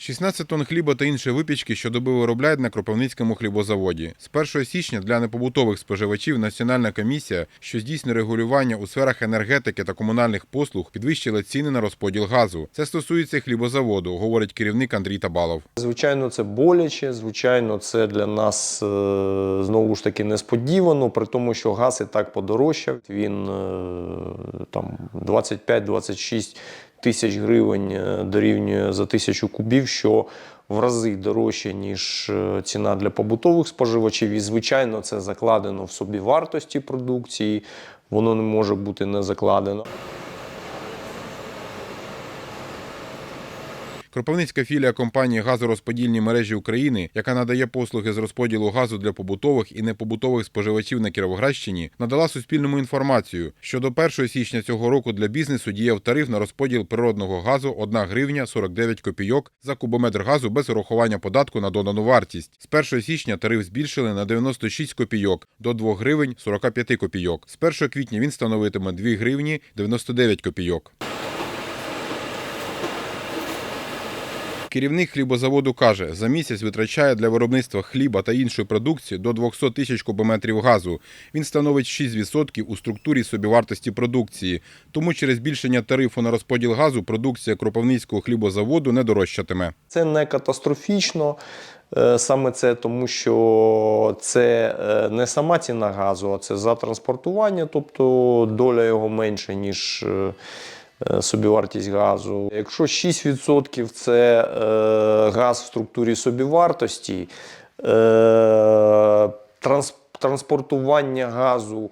16 тонн хліба та інші випічки щодоби виробляють на Кропивницькому хлібозаводі. З 1 січня для непобутових споживачів Національна комісія, що здійснює регулювання у сферах енергетики та комунальних послуг, підвищила ціни на розподіл газу. Це стосується хлібозаводу, говорить керівник Андрій Табалов. Звичайно, це боляче. Звичайно, це для нас е, знову ж таки несподівано, при тому, що газ і так подорожчав. Він е, там 25-26 тисяч гривень е, дорівнює за тисячу кубів, що в рази дорожче, ніж е, ціна для побутових споживачів. І, звичайно, це закладено в собі вартості продукції. Воно не може бути не закладено. Кропивницька філія компанії Газорозподільні мережі України, яка надає послуги з розподілу газу для побутових і непобутових споживачів на Кіровоградщині, надала Суспільному інформацію, що до 1 січня цього року для бізнесу діяв тариф на розподіл природного газу 1 гривня 49 копійок за кубометр газу без урахування податку на додану вартість. З 1 січня тариф збільшили на 96 копійок до 2 гривень 45 копійок. З 1 квітня він становитиме 2 гривні 99 копійок. Керівник хлібозаводу каже, за місяць витрачає для виробництва хліба та іншої продукції до 200 тисяч кубометрів газу. Він становить 6% у структурі собівартості продукції. Тому через збільшення тарифу на розподіл газу продукція Кропивницького хлібозаводу не дорожчатиме. Це не катастрофічно. е, Саме це тому, що це е, не сама ціна газу, а це за транспортування, тобто доля його менша, ніж е, собівартість газу. Якщо 6% це е, газ в структурі собівартості, е, транспортування газу е,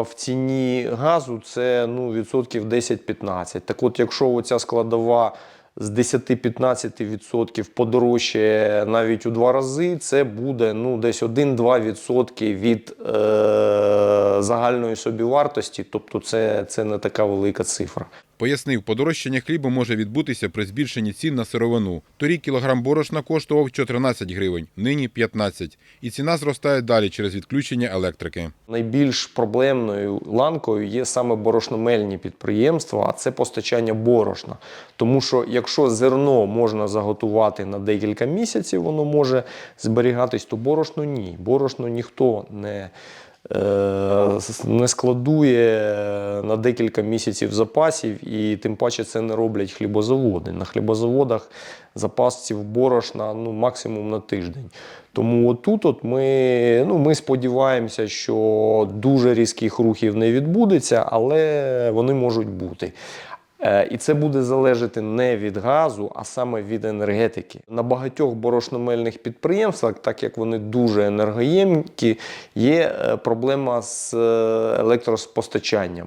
в ціні газу це ну, відсотків 10-15. Так от, якщо оця складова з 10-15% подорожчає навіть у два рази, це буде ну, десь 1-2% від е, загальної собівартості, тобто це, це не така велика цифра. Пояснив, подорожчання хлібу може відбутися при збільшенні цін на сировину. Торік кілограм борошна коштував 14 гривень, нині 15. І ціна зростає далі через відключення електрики. Найбільш проблемною ланкою є саме борошномельні підприємства, а це постачання борошна. Тому що якщо зерно можна заготувати на декілька місяців, воно може зберігатись, то борошно ні. Борошно ніхто не, не складує на декілька місяців запасів, і тим паче це не роблять хлібозаводи. На хлібозаводах запасів борошна ну, максимум на тиждень. Тому отут от ми, ну, ми сподіваємося, що дуже різких рухів не відбудеться, але вони можуть бути. Е, І це буде залежати не від газу, а саме від енергетики. На багатьох борошномельних підприємствах, так як вони дуже енергоємкі, є е, проблема з е, електроспостачанням.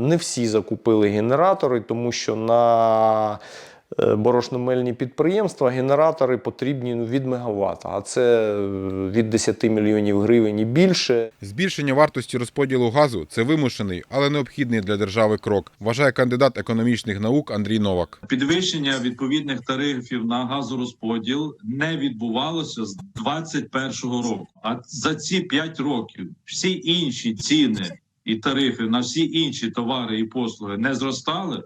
Не всі закупили генератори, тому що на борошномельні підприємства генератори потрібні ну, від мегаватта, а це е, від 10 мільйонів гривень і більше. Збільшення вартості розподілу газу це вимушений, але необхідний для держави крок, вважає кандидат економічних наук Андрій Новак. Підвищення відповідних тарифів на газорозподіл не відбувалося з 21-го року. А за ці 5 років всі інші ціни і тарифи на всі інші товари і послуги не зростали.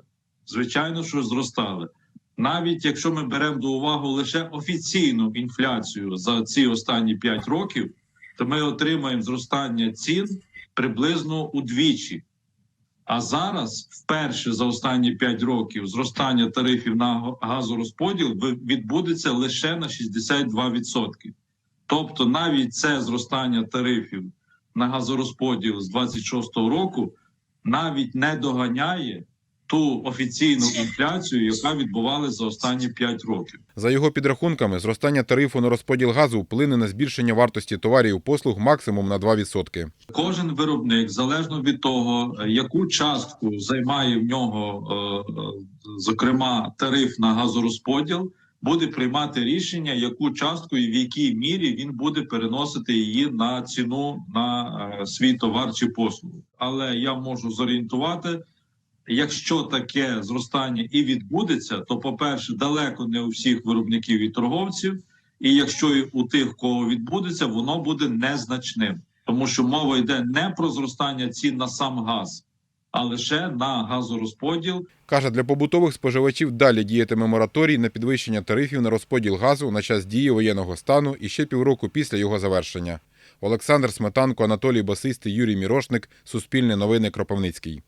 Звичайно, що зростали. Навіть якщо ми беремо до уваги лише офіційну інфляцію за ці останні 5 років, то ми отримаємо зростання цін приблизно удвічі. А зараз, вперше за останні 5 років, зростання тарифів на газорозподіл відбудеться лише на 62%. Тобто, навіть це зростання тарифів на газорозподіл з 26-го року навіть не доганяє ту офіційну інфляцію, яка відбувалася за останні 5 років. За його підрахунками, зростання тарифу на розподіл газу вплине на збільшення вартості товарів і послуг максимум на 2%. Кожен виробник, залежно від того, яку частку займає в нього, е, е, зокрема, тариф на газорозподіл, буде приймати рішення, яку частку і в якій мірі він буде переносити її на ціну на е, свій товар чи послугу. Але я можу зорієнтувати. Якщо таке зростання і відбудеться, то по-перше, далеко не у всіх виробників і торговців, і якщо і у тих, кого відбудеться, воно буде незначним, тому що мова йде не про зростання цін на сам газ, а лише на газорозподіл Каже, для побутових споживачів далі діятиме мораторій на підвищення тарифів на розподіл газу на час дії воєнного стану і ще півроку після його завершення. Олександр Сметанко, Анатолій Басистий, Юрій Мірошник. Суспільне новини Кропивницький.